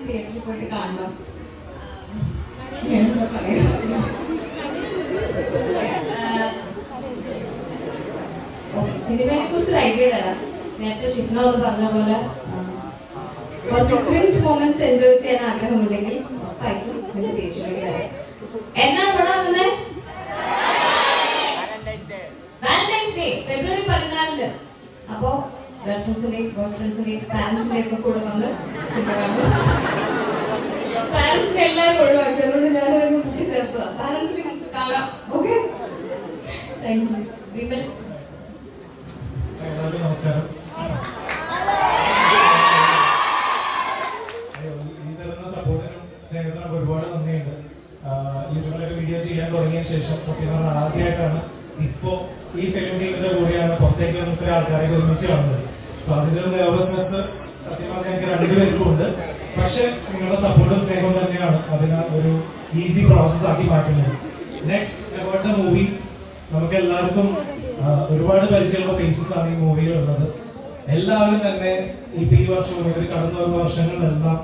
കാണണം പോയിട്ട് കാണണം സിനിമയെ കുറിച്ച് ഐഡിയ തരാം നേരത്തെ ഷിഫ്ന പറഞ്ഞ പോലെ കുറച്ച് ക്രിഞ്ച് മൊമെന്റ്സ് എൻജോയ് ചെയ്യാൻ ആഗ്രഹമുണ്ടെങ്കിൽ ഉറപ്പായിട്ടും നിങ്ങൾക്ക് തിരിച്ചുവേണ്ടി വരാം എന്നാണ് പടം ഇറങ്ങുന്നത് വാലന്റൈൻസ് ഡേ ഫെബ്രുവരി പതിനാലിന്. അപ്പോ ഗേൾ ഫ്രണ്ട്സിന്റെയും ബോയ് ഫ്രണ്ട്സിന്റെയും പാരന്റ്സിന്റെയും ഒക്കെ കൂടെ കാണും പാരന്റ്സിനെ എല്ലാവരും ഒഴിവാക്കി അതുകൊണ്ട് ഞാൻ ഒരു കുട്ടി ചേർത്തതാ. പാരന്റ്സിനെ കാണാം. Okay thank you Vimal. നമസ്കാരം. അയ്യോ, ഈ തരുന്ന സപ്പോർട്ടിനും സ്നേഹത്തിനും ഒരുപാട് നന്ദിയുണ്ട്. യൂട്യൂബിലൊക്കെ വീഡിയോ ചെയ്യാൻ തുടങ്ങിയ ശേഷം സത്യം പറഞ്ഞാൽ ആദ്യമായിട്ടാണ് ഇപ്പോ ഈ ഫിലിം ടീമിന്റെ കൂടെയാണ് പുറത്തേക്ക് ഇത്ര ആൾക്കാരെ ഒരുമിച്ച് കാണുന്നത്. സോ അതിന്റെ ഒരു നെർവസ്നെസ് സത്യം പറഞ്ഞാൽ എനിക്ക് രണ്ടുപേർക്കും ഉണ്ട് പക്ഷെ നിങ്ങളുടെ സപ്പോർട്ടും സ്നേഹവും തന്നെയാണ് അതിനെ ഒരു ഈസി പ്രോസസ് ആക്കി മാറ്റുന്നത്. നെക്സ്റ്റ് അബൌട്ട് ദ മൂവി നമുക്ക് എല്ലാവർക്കും ഒരുപാട് പരിചയമുള്ള ഫേസസ് ആണ് ഈ മൂവിയിലുള്ളത് എല്ലാവരും തന്നെ ഈ വർഷവും ഇവർ കടന്നു വരുന്ന വർഷങ്ങളിലെല്ലാം